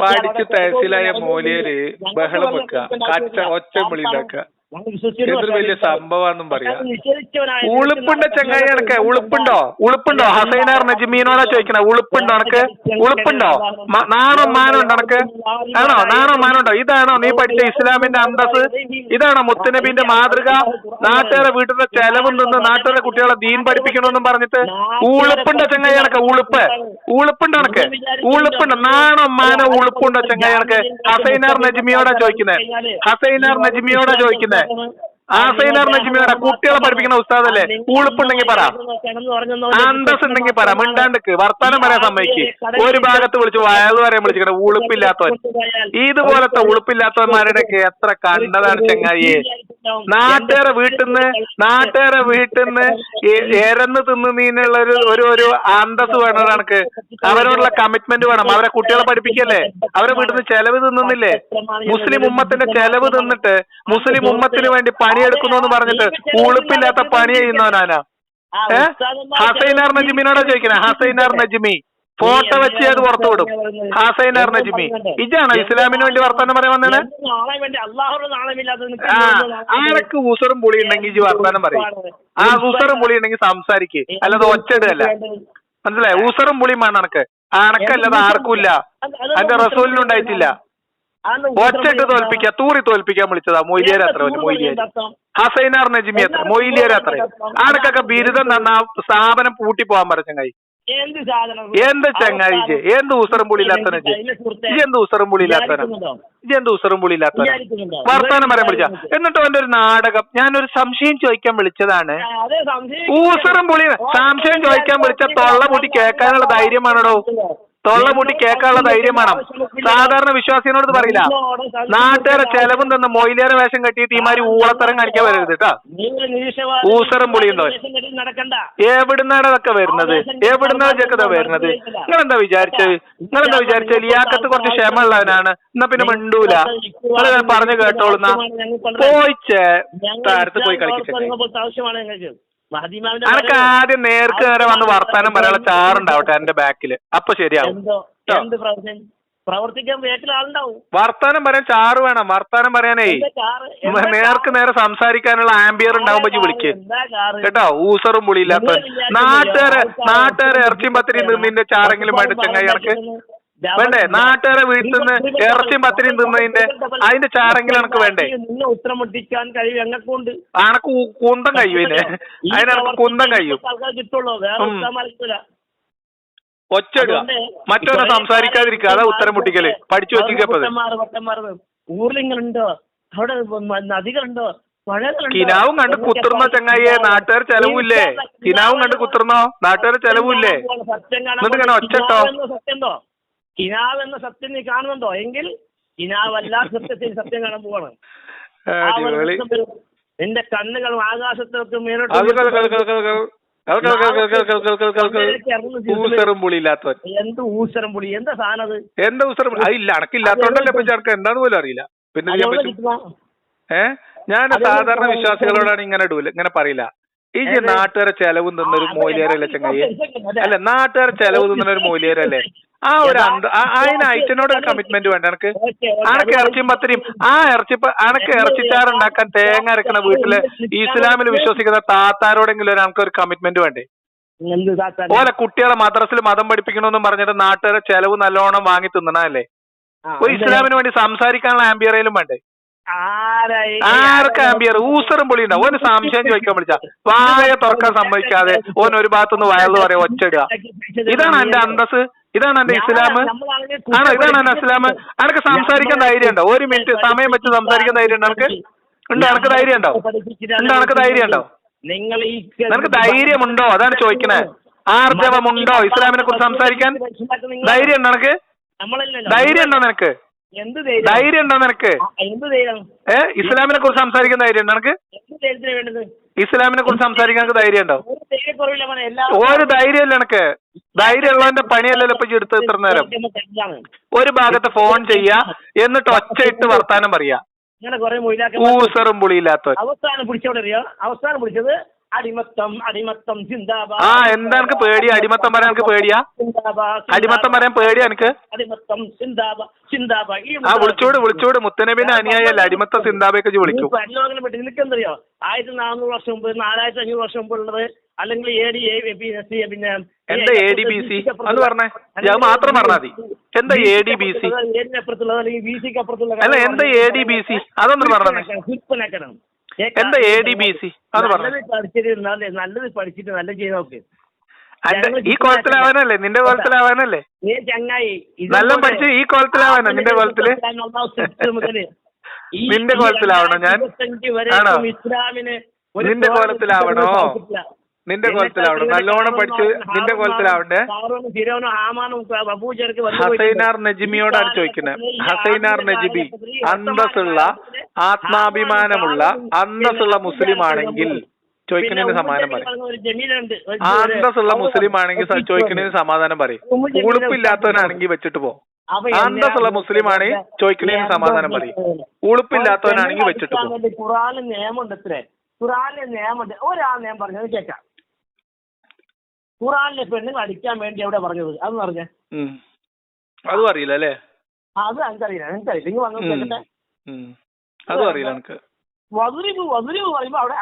പഠിച്ച് തഹസിലായ മോലിയര് ബഹളം വെക്ക കച്ച ഒച്ച വിളിണ്ടാക്കുക ഉളുപ്പുണ്ട ചങ്ങായി എനക്ക് ഉളുപ്പുണ്ടോ ഉളുപ്പുണ്ടോ ഹസൈനാർ നജിമീനോടാ ചോദിക്കണ ഉളുപ്പുണ്ടോ എനക്ക് ഉളുപ്പുണ്ടോ നാണോ മാനോ ഉണ്ടോ എനക്ക് ആണോ നാണോ മാനോ ഉണ്ടോ ഇതാണോ നീ പഠിച്ച ഇസ്ലാമിന്റെ അന്തസ് ഇതാണോ മുത്തനബിന്റെ മാതൃക നാട്ടുകാരെ വീട്ടിലെ ചെലവും നിന്ന് നാട്ടുകാരെ കുട്ടികളെ ദീൻ പഠിപ്പിക്കണമെന്നും പറഞ്ഞിട്ട് ഉളുപ്പുണ്ടോ ചങ്ങായി എനക്ക് ഉളുപ്പ് ഉളുപ്പുണ്ടോ എനക്ക് ഉളുപ്പുണ്ടോ നാണോ മാനോ ഉളുപ്പുണ്ടോ ചങ്ങായി എനക്ക് ഹസൈനാർ നജിമിയോടാ ചോദിക്കുന്നത് ഹസൈനാർ നജ്മിയോടാ ചോദിക്കുന്നേ നജ്മി പറ കുട്ടികളെ പഠിപ്പിക്കുന്ന ഉസ്താദല്ലേ? ഉളുപ്പുണ്ടെങ്കിൽ പറ. അന്തസ് ഉണ്ടെങ്കിൽ പറ മിണ്ടാണ്ടിക്ക്. വർത്താനം പറയാൻ സമ്മതിക്ക്. ഒരു ഭാഗത്ത് വിളിച്ച് വയത് പറയാൻ വിളിച്ചിട്ട് ഉളുപ്പില്ലാത്തവൻ. ഇതുപോലത്തെ ഉളുപ്പില്ലാത്തവന്മാരുടെയൊക്കെ എത്ര കണ്ടതാണ് ചങ്ങായിയെ നാട്ടുകാരെ വീട്ടിന്ന് നാട്ടുകാരെ വീട്ടിന്ന് തിന്ന് തിന്നുന്നതിനുള്ള ഒരു ഒരു ഒരു അന്തസ് വേണം കണക്ക്. അവരോടുള്ള കമ്മിറ്റ്മെന്റ് വേണം. അവരെ കുട്ടികളെ പഠിപ്പിക്കല്ലേ? അവരെ വീട്ടിൽ നിന്ന് ചെലവ് തിന്നുന്നില്ലേ? മുസ്ലിം ഉമ്മത്തിന്റെ ചെലവ് തിന്നിട്ട് മുസ്ലിം ഉമ്മത്തിന് വേണ്ടി പണിയെടുക്കുന്നു എന്ന് പറഞ്ഞിട്ട് ഉളുപ്പില്ലാത്ത പണി ചെയ്യുന്നവനാനാ ഏഹ് ഹസൈനാർ നജിമിനോടാ ചോദിക്കണേ? ഹസൈനാർ നജ്മി. ഫോട്ടോ വെച്ച് അത് പുറത്തു വിടും. ഹസൈനാർ ജിമ്മി. ഇജാണോ ഇസ്ലാമിന് വേണ്ടി വർത്താനം പറയാൻ വന്നേ? ആരൊക്കെ ഊസറും പുളി ഉണ്ടെങ്കിൽ ഇജ് വർത്താനം പറയും. ആ ഊസറും പുളി ഉണ്ടെങ്കിൽ സംസാരിക്ക്. അല്ലാതെ ഒച്ചയിടല്ല മനസ്സിലായി? ഊസറും പുളിയും വേണം അനക്ക് അനക്കല്ലാതെ ആർക്കുമില്ല അതിന്റെ റസൂലിനും ഉണ്ടായിട്ടില്ല. ഒച്ചട്ട് തോൽപ്പിക്ക. തൂറി തോൽപ്പിക്കാൻ വിളിച്ചതാ. മൊയ്ലിയർ അത്ര മൊയ്ലിയർ ഹസൈനാർ നജിമി അത്ര. മൊയ്ലിയർ അത്ര ബിരുദം തന്ന ആ സ്ഥാപനം പൂട്ടി പോകാൻ പറഞ്ഞ ചങ്ങായി. എന്ത് ചങ്ങാതിച്ച് എന്ത് ഉസറും പുളിയില്ലാത്തന എന്ത് ഉസറും പുളിയില്ലാത്തന എന്ത് ഉസറും പുളിയില്ലാത്തന വർത്താനം പറയാൻ വിളിച്ച എന്നിട്ട് എന്റെ ഒരു നാടകം ഞാനൊരു സംശയം ചോദിക്കാൻ വിളിച്ചതാണ് ഊസറും പുളി സംശയം ചോദിക്കാൻ വിളിച്ച തൊള്ള പൂട്ടി കേൾക്കാനുള്ള ധൈര്യമാണോ തൊള്ള പൂട്ടി കേൾക്കാനുള്ള ധൈര്യം വേണം. സാധാരണ വിശ്വാസിനോട് പറയില്ല. നാട്ടുകാരെ ചെലവും തന്ന മൊയിലേറെ വേഷം കെട്ടി തീമാരി ഊളത്തരം കാണിക്കാൻ വരരുത് കേട്ടാ. ഊസറും പുളിയും എവിടുന്നാണ് അതൊക്കെ വരുന്നത്? എവിടുന്നാണ് ചെക്കത വരുന്നത്? നിങ്ങളെന്താ വിചാരിച്ചത് നിങ്ങളെന്താ വിചാരിച്ചത് ലിയാക്കത്ത് കുറച്ച് ക്ഷമയുള്ളവനാണ്. എന്നാ പിന്നെ മിണ്ടൂല. നിങ്ങൾ പറഞ്ഞു കേട്ടോളുന്ന. പോയിച്ചേ താരത്ത് പോയി കളിക്കട്ടെ അനക്ക് ആദ്യം നേർക്ക് നേരെ വന്ന് വർത്താനം പറയാനുള്ള ചാറുണ്ടാവട്ടെ എന്റെ ബാക്കിൽ. അപ്പൊ ശരിയാവും. പ്രവർത്തിക്കാൻ ആളുണ്ടാവും. വർത്താനം പറയാൻ ചാറ് വേണം. വർത്താനം പറയാനേ? നേർക്ക് നേരെ സംസാരിക്കാനുള്ള ആംബിയർ ഉണ്ടാവുമ്പോ വിളിക്ക്? കേട്ടോ? ഊസറും പുളിയില്ലാത്ത നാട്ടുകാരെ നാട്ടുകാരെ ഇറച്ചിയും പത്തിരിയും തിന്നിന്റെ ചാറെങ്കിലും വേണ്ട ചങ്ങായി എനക്ക് വേണ്ടേ? നാട്ടുകാരെ വീട്ടിൽ നിന്ന് ഇറച്ചിയും പത്തിരിയും തിന്നതിന്റെ അതിന്റെ ചാരെങ്കിലും എനിക്ക് വേണ്ടേ? നിന്നെ ഉത്തരം മുട്ടിക്കാൻ കഴിയും. ഞങ്ങൾക്കുണ്ട് അനക്ക് കുന്തം കഴിയും ഇതിന് അതിനക്ക് കുന്തം കഴിയും. കിട്ടുള്ളൂ വേറെ ഒച്ചടുക മറ്റവനെ സംസാരിക്കാതിരിക്കുക. അതാ ഉത്തരം മുട്ടിക്കൽ പഠിച്ചു വെച്ചിരിക്കപ്പത് ഊർലിങ്ങളുണ്ടോ? അവിടെ നദികളുണ്ടോ? കിനാവും കണ്ട് കുത്തുന്ന ചങ്ങായിയെ? നാട്ടുകാർ ചെലവില്ലേ? കിനാവും കണ്ട് കുത്തുന്നോ നാട്ടുകാർ ചെലവില്ലേ? എന്നിട്ട് ഇങ്ങനെ ഒച്ചട്ടോ? കിനാവ് എന്ന സത്യം നീ കാണുന്നുണ്ടോ എങ്കിൽ കിനാവ് അല്ലാത്ത സത്യത്തിൽ സത്യം കാണാൻ പോവാണ് നിന്റെ കണ്ണുകൾ ആകാശത്തിലൊക്കെ ഊസറും എന്താ അത് എന്താ അറിയില്ല പിന്നെ ഞാൻ സാധാരണ വിശ്വാസികളോടാണ് ഇങ്ങനെ ഇടൂല ഇങ്ങനെ പറയില്ല ഈ? നാട്ടുകാരെ ചെലവ് അതെ, മൂല്യരല്ലേ ചങ്ങായി? അല്ലെ നാട്ടുകാരെ ചെലവ് നിന്നൊരു മൂല്യരല്ലേ ആ ഒരു അന്ത അതിന് ഐറ്റനോട് ഒരു കമ്മിറ്റ്മെന്റ് വേണ്ട? എനക്ക്. അനക്ക് ഇറച്ചിയും പത്തിരിയും ആ ഇറച്ചി അനക്ക് ഇറച്ചിച്ചാറുണ്ടാക്കാൻ തേങ്ങ അരക്കണ വീട്ടിൽ ഇസ്ലാമിൽ വിശ്വസിക്കുന്ന താത്താരോടെങ്കിലും ഒരു അനക്ക് ഒരു കമ്മിറ്റ്മെന്റ് വേണ്ടേ? പോലെ കുട്ടികളെ മദ്രസിൽ മതം പഠിപ്പിക്കണമെന്ന് പറഞ്ഞിട്ട് നാട്ടുകാരെ ചെലവ് നല്ലോണം വാങ്ങി തിന്നണല്ലേ ഇസ്ലാമിന് വേണ്ടി സംസാരിക്കാനുള്ള ആംബിയറയിലും വേണ്ടേ? ആർക്ക് ആംബിയർ ഊസറും പൊളി ഉണ്ടാവും ഒരു സംശയം ചോദിക്കാൻ വിളിച്ച. വായ തുറക്കാൻ സമ്മതിക്കാതെ ഓൻ ഒരു ഭാഗത്തുനിന്ന് വയറു പറയാ ഒച്ചിടുക ഇതാണ് എന്റെ അന്തസ് ഇതാണ് എന്റെ ഇസ്ലാം ആണോ? ഇതാണ് എന്റെ ഇസ്ലാം അനക്ക് സംസാരിക്കാൻ ധൈര്യം ഉണ്ടോ ഒരു മിനിറ്റ് സമയം വെച്ച് സംസാരിക്കാൻ ധൈര്യം ഉണ്ടോ അനക്ക്? ഉണ്ട്? അനക്ക് ധൈര്യം ഉണ്ടോ ഉണ്ട്? അനക്ക് ധൈര്യം ഉണ്ടോ നിങ്ങൾ ഈ നിനക്ക് ധൈര്യമുണ്ടോ? അതാണ് ചോദിക്കണേ. ആർജവമുണ്ടോ? ഇസ്ലാമിനെ കുറിച്ച് സംസാരിക്കാൻ ധൈര്യം ഉണ്ടോ നിനക്ക് നമ്മളല്ലല്ലോ. ധൈര്യം ഉണ്ടോ നിനക്ക്? എന്ത് ധൈര്യം? ധൈര്യം ഉണ്ടോ നിനക്ക്? എന്ത് ധൈര്യം? ഏ? ഇസ്ലാമിനെ കുറിച്ച് സംസാരിക്കാൻ ധൈര്യം ഉണ്ടോ നിനക്ക്? ഇസ്ലാമിനെ കുറിച്ച് സംസാരിക്കാൻ ധൈര്യം ഉണ്ടോ? ഒരു മോനെ നിനക്ക് ധൈര്യമല്ല എനക്ക് ധൈര്യമുള്ളവന്റെ പണിയല്ലല്ലോ ഇപ്പൊ എടുത്ത് ഇത്ര നേരം. ഒരു ഭാഗത്ത് ഫോൺ ചെയ്യാ എന്നിട്ട് ഒച്ചയിട്ട് വർത്താനം പറയാ. ഇങ്ങനെ കുറെ മൊയിലാക്ക ഊസറും പുളിയില്ലാത്ത അവസാനം പിടിച്ചവിടെ അറിയോ അവസാനം പിടിച്ചത് അടിമത്തം അടിമത്തം ജിന്ദാബാദ്. ആ എന്താ എനിക്ക് പേടിയാ? അടിമത്തം പറയാൻ എനിക്ക് പേടിയാ? അടിമത്തം പറയാൻ പേടിയാ എനിക്ക് അടിമത്തം ചിന്താബാ ഈ ആ വിളിച്ചോട് വിളിച്ചോട്. മുത്തനബിന്റെ അനുയായല്ല? അടിമത്തം സിന്താബയൊക്കെ ഇജ്ജ് വിളിക്കും. പരിലോകനെ പറ്റി നിനക്ക് എന്തറിയോ ആയിരത്തി നാനൂറ് വർഷം മുമ്പ് നാലായിരത്തി അഞ്ഞൂറ് വർഷം മുമ്പ് ഉള്ളത് അല്ലെങ്കിൽ എ ഡി എ പിന്നെ എന്താ എ ഡി ബി സി അത് പറഞ്ഞേ. ഞാൻ മാത്രം പറഞ്ഞാൽ മതി. എന്താ എ ഡി ബി സി അപ്പുറത്തുള്ളത് അല്ലെങ്കിൽ ബി സിക്ക് അപ്പുറത്തുള്ള അല്ല എന്താ എ ഡി ബി സി അതൊന്നും പറഞ്ഞേ. എന്താ എ ഡി ബി സി അത് നല്ലത് പഠിച്ചിട്ട് നല്ല- നല്ലത് പഠിച്ചിട്ട് നല്ല ചെയ്ത് നോക്ക്. ഈ കോലത്തിലാവാനല്ലേ നിന്റെ കോലത്തിലാവാനല്ലേ ചങ്ങായി നല്ല പഠിച്ച് ഈ കോലത്തിലാവാനാ നിന്റെ കോലത്തിൽ നിന്റെ കോലത്തിലാവണോ ഞാൻ? ആണോ? നിന്റെ കോലത്തിലാവണോ? നിന്റെ കോലത്തിലാവണം നല്ലോണം പഠിച്ച് നിന്റെ കോലത്തിലാവണ്ടേ ഹസൈനാർ നജിമിയോടാണ് ചോദിക്കുന്നത് ഹസൈനാർ നജിബി അന്തസ്സുള്ള ആത്മാഭിമാനമുള്ള അന്തസ്സുള്ള മുസ്ലിം ആണെങ്കിൽ ചോദിക്കുന്നതിന് സമാധാനം പറയും? അന്തസ്സുള്ള മുസ്ലിം ആണെങ്കിൽ ചോദിക്കുന്നതിന് സമാധാനം പറയും. ഉളുപ്പില്ലാത്തവനാണെങ്കിൽ വെച്ചിട്ട് പോ. അന്തസ്സുള്ള മുസ്ലിം ആണെങ്കിൽ ചോദിക്കുന്നതിന് സമാധാനം പറയും? ഉളുപ്പില്ലാത്തവനാണെങ്കിൽ വെച്ചിട്ട് പോ. നിയമം നിയമമുണ്ട് ഖുറാനിലെ നിയമമുണ്ട്. ഒരാ നിയമം പറഞ്ഞത് കേൾക്കാം. ഖുറാനിലെ പെണ്ണുങ്ങൾ അടിക്കാൻ വേണ്ടി എവിടെ പറഞ്ഞത്? അതെന്ന് പറഞ്ഞേ. അതും അറിയില്ല അല്ലേ? അത് എനിക്കറിയില്ല എനിക്കറിയില്ല. നിങ്ങൾ. അതും അറിയില്ല എനിക്ക്. പറയുമ്പോ അവിടെ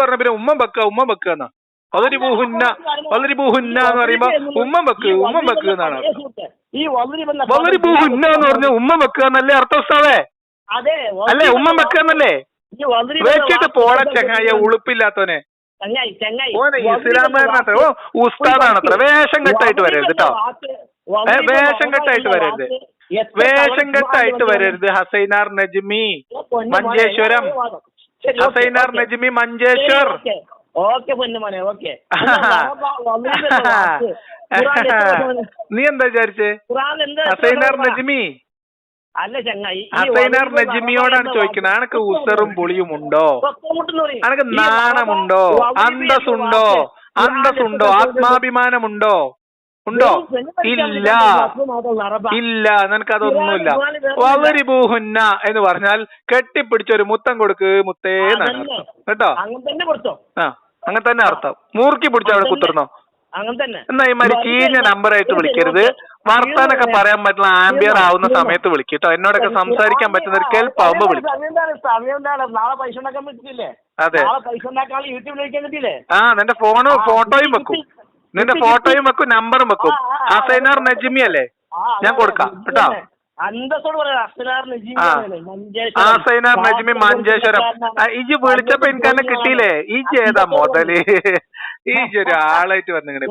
പറഞ്ഞ പിന്നെ ഉമ്മ വെക്ക ഉമ്മ വെക്കാന്നാ വളരിബു ഹുന്ന വളരിബു ഹുന്ന എന്ന് പറയുമ്പോ ഉമ്മ വെക്ക് ഉമ്മ എന്നാണ്. ഈ എന്ന എന്ന് പറഞ്ഞ ഉമ്മ എന്നല്ലേ അർത്ഥം ഉസ്താവേ അല്ലേ ഉമ്മ വെക്കുക എന്നല്ലേ? എന്ന വെച്ചിട്ട് പോള ചങ്ങായ ഉളുപ്പില്ലാത്തവനെ. ചങ്ങായി ചങ്ങായി. ഓനെ എന്ന ഓ ഉസ്താദാണത്ര വേഷം കെട്ടായിട്ട് വരരുത് കേട്ടോ വേഷം കെട്ടായിട്ട് വരരുത്. വേഷം കെട്ടായിട്ട് വരരുത്. ഹസൈനാർ നജ്മി മഞ്ചേശ്വരം. ഹസൈനാർ നജ്മി മഞ്ചേശ്വർ. ഓക്കെ. പൊന്നുമോനെ ഓക്കെ. (laughs) നീ എന്താ വിചാരിച്ചേ? ഹസൈനാർ നജ്മി. അല്ല ചങ്ങായി നജ്മിയോടാണ് ചോദിക്കുന്നത് അനക്ക് ഉസറും പുളിയും ഉണ്ടോ? അനക്ക് നാണമുണ്ടോ? അന്തസ്സുണ്ടോ? അന്തസ്സുണ്ടോ? ആത്മാഭിമാനമുണ്ടോ? ഉണ്ടോ? ഇല്ല. ഇല്ല നിനക്ക് അതൊന്നുമില്ല വളരെ ബൂഹുന്ന എന്ന് പറഞ്ഞാൽ കെട്ടിപ്പിടിച്ച ഒരു മുത്തം കൊടുക്ക് മുത്തേ കേട്ടോ? അങ്ങനെ തന്നെ ആ അങ്ങനെ തന്നെ അർത്ഥം. മൂർക്കി പിടിച്ച അവിടെ കുത്തിർന്നോ? എന്നാ ഈ മാതിരി ചീഞ്ഞ നമ്പറായിട്ട് വിളിക്കരുത്. വർത്താനൊക്കെ പറയാൻ പറ്റുന്ന ആംബിയർ ആവുന്ന സമയത്ത് വിളിക്കും കേട്ടോ എന്നോടൊക്കെ സംസാരിക്കാൻ പറ്റുന്ന ഒരു കേൾപ്പാവുമ്പോ വിളിക്കും. നാളെ പൈസ ഉണ്ടാക്കാൻ പറ്റില്ലേ? അതെ. ആ നിന്റെ ഫോണ് ഫോട്ടോയും വെക്കും. നിന്റെ ഫോട്ടോയും വെക്കും നമ്പറും വെക്കും. ഹസൈനാർ നജിമി അല്ലേ? ഞാൻ കൊടുക്കാം കേട്ടോ. അന്തസ്സോട് പറയാം അസ്സലാർ നജീം ആ. ആണ്. മഞ്ചേശ്വരം. ഹസൈനാർ നജ്മി മഞ്ചേശ്വരം. ആ, ഇജ്ജ് വിളിച്ചപ്പോ എനിക്ക് തന്നെ കിട്ടിയില്ലേ? ഈജ് ഏതാ മുതൽ ഈജ് ഒരാളായിട്ട് വന്നിങ്ങനെ